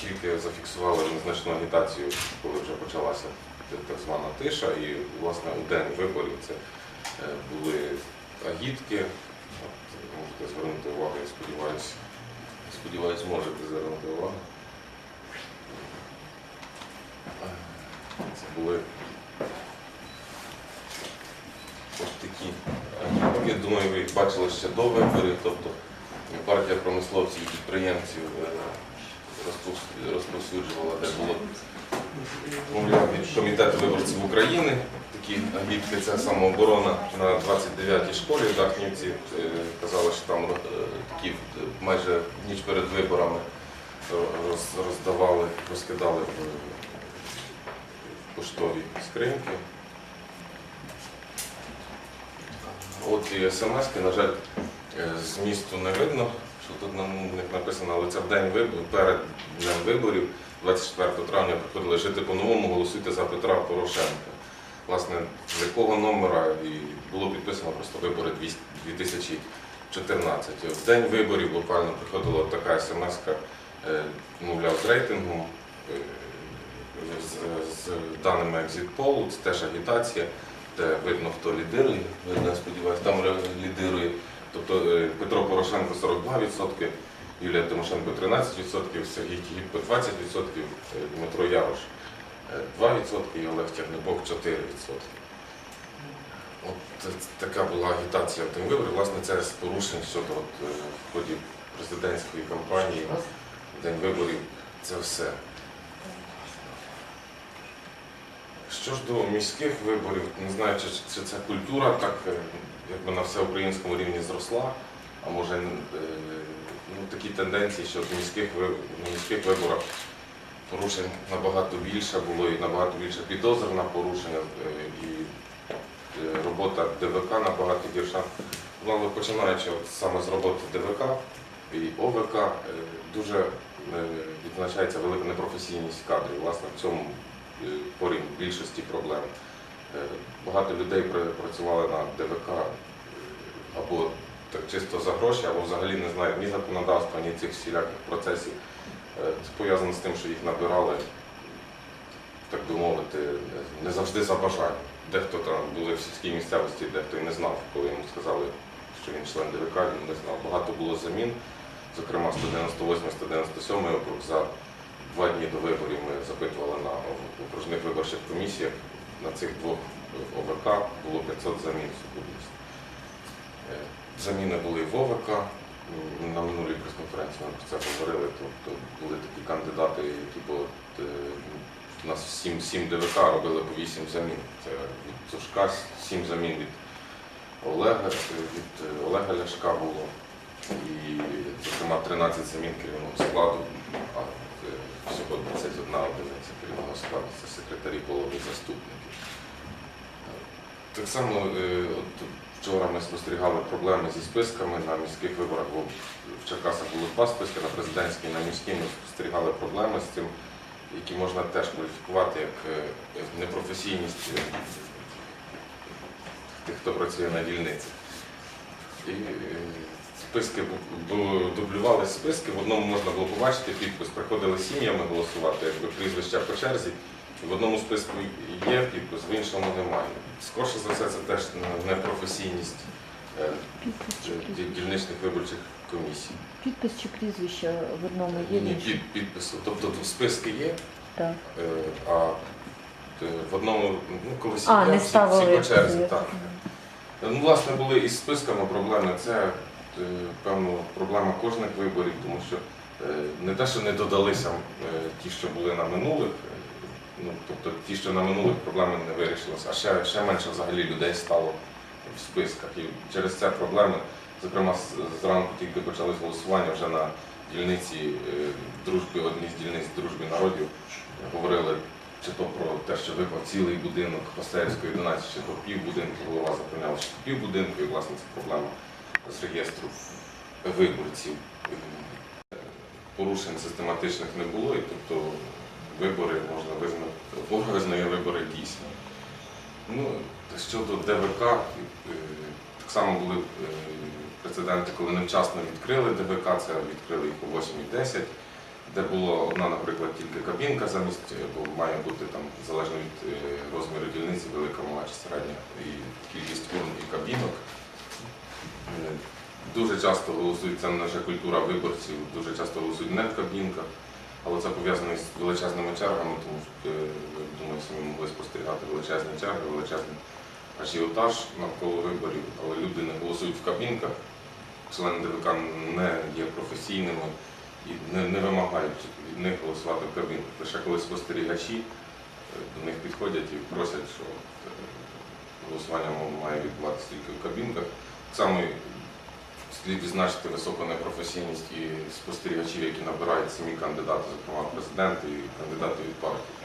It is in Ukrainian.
тільки зафіксували незначну агітацію, коли вже почалася так звана тиша, і власне у день виборів це е, були агітки. От, можете звернути увагу, я сподіваюся, сподіваюсь, можете звернути увагу. Це були ось такі агітки. Думаю, ви їх бачили ще до виборів. Тобто партія промисловців і підприємців е, розповсюджувала, де було комітету виборців України. Такі агітки це самооборона на 29-й школі в Дахнівці. Е, Казали, що там е, такі е, майже ніч перед виборами роздавали, розкидали поштові скриньки. От і смс-ки, на жаль, змісту не видно, що тут на них написано, але це в день виборів, перед днем виборів, 24 травня приходили жити по-новому, голосуйте за Петра Порошенка. Власне, з якого номера і було підписано просто вибори 2014. В день виборів буквально приходила така смс-ка, е, мовляв, з рейтингом, е, з, з даними екзит-полу, це теж агітація, де видно, хто лідирує, видно, сподіваюся, там лідирує. Тобто е, Петро Порошенко 42%, Юлія Тимошенко 13%, Сергій Тігіпко 20%, е, Дмитро Ярош е, 2% і Олег Тягнебок 4%. От така була агітація в день виборів. Власне, це з порушень щодо от, е, в ході президентської кампанії, в день виборів це все. Що ж до міських виборів, не знаю, чи, чи ця культура так е, якби на всеукраїнському рівні зросла, а може е, ну, такі тенденції, що в міських, на міських виборах порушень набагато більше було і набагато більше підозр на порушення, е, і робота ДВК набагато гірша. Ну, починаючи от саме з роботи ДВК і ОВК, дуже відзначається велика непрофесійність кадрів. Власне, в цьому корінь більшості проблем. Е, Багато людей працювали на ДВК е, або так чисто за гроші, або взагалі не знають ні законодавства, ні цих всіляких процесів. Е, Це пов'язано з тим, що їх набирали, так би мовити, не завжди за бажання. Дехто там були в сільській місцевості, дехто і не знав, коли йому сказали, що він член ДВК, він не знав. Багато було замін, зокрема 198-197 округ за два дні до виборів ми запитували на окружних виборчих комісіях. На цих двох ОВК було 500 замін в. Е, Заміни були в ОВК. На минулій прес-конференції ми про це говорили. Тобто були такі кандидати, які було, от, е, у нас 7, 7 ДВК робили по 8 замін. Це від Сушка 7 замін від Олега, е, від е, Олега Ляшка було. І, зокрема, 13 замін керівного складу, складу, це секретарі половини заступники. Так само е, от вчора ми спостерігали проблеми зі списками на міських виборах, бо в Черкасах було два списки, на президентській на міській ми спостерігали проблеми з цим, які можна теж кваліфікувати як е, непрофесійність е, тих, хто працює на дільниці. І списки дублювали списки, в одному можна було побачити підпис, приходили сім'ями голосувати, якби прізвища по черзі. В одному списку є підпис, в іншому немає. Скорше за все, це теж непрофесійність е, дільничних виборчих комісій. Підпис чи прізвище в одному є Ні, під, підпису. Тобто списки є, Так. е, а е, в одному, ну, коли А, сім'я, не всі, всі по черзі, так. Ну, власне, були із списками проблеми. Це певно проблема кожних виборів, тому що е, не те, що не додалися е, ті, що були на минулих, е, ну тобто ті, що на минулих проблеми не вирішилися, а ще, ще менше взагалі людей стало в списках. І через це проблеми, зокрема, зранку тільки почалось голосування вже на дільниці е, дружби, одній з дільниць дружби народів, говорили чи то про те, що випав цілий будинок Хостаївської 11, чи то пів будинку, голова запевняла, що пів будинку, і власне це проблема з реєстру виборців. Порушень систематичних не було, і тобто вибори можна визнати, Бога визнає вибори дійсні. Ну, щодо ДВК, е, так само були е, прецеденти, коли невчасно відкрили ДВК, це відкрили їх о 8.10. де було одна, наприклад, тільки кабінка замість, е, бо має бути там залежно від розміру дільниці, велика мала чи середня, і кількість урн і кабінок. Дуже часто голосують, це наша культура виборців, дуже часто голосують не в кабінках, але це пов'язано з величезними чергами, тому що, е, ви, думаю, самі могли спостерігати величезні черги, величезний ажіотаж навколо виборів, але люди не голосують в кабінках, члени ДВК не є професійними і не, не вимагають від них голосувати в кабінках. Лише коли спостерігачі е, до них підходять і просять, що е, голосування має відбуватися тільки в кабінках. І слід відзначити високу непрофесійність і спостерігачів, які набирають самі кандидати, зокрема президенти і кандидати від партії.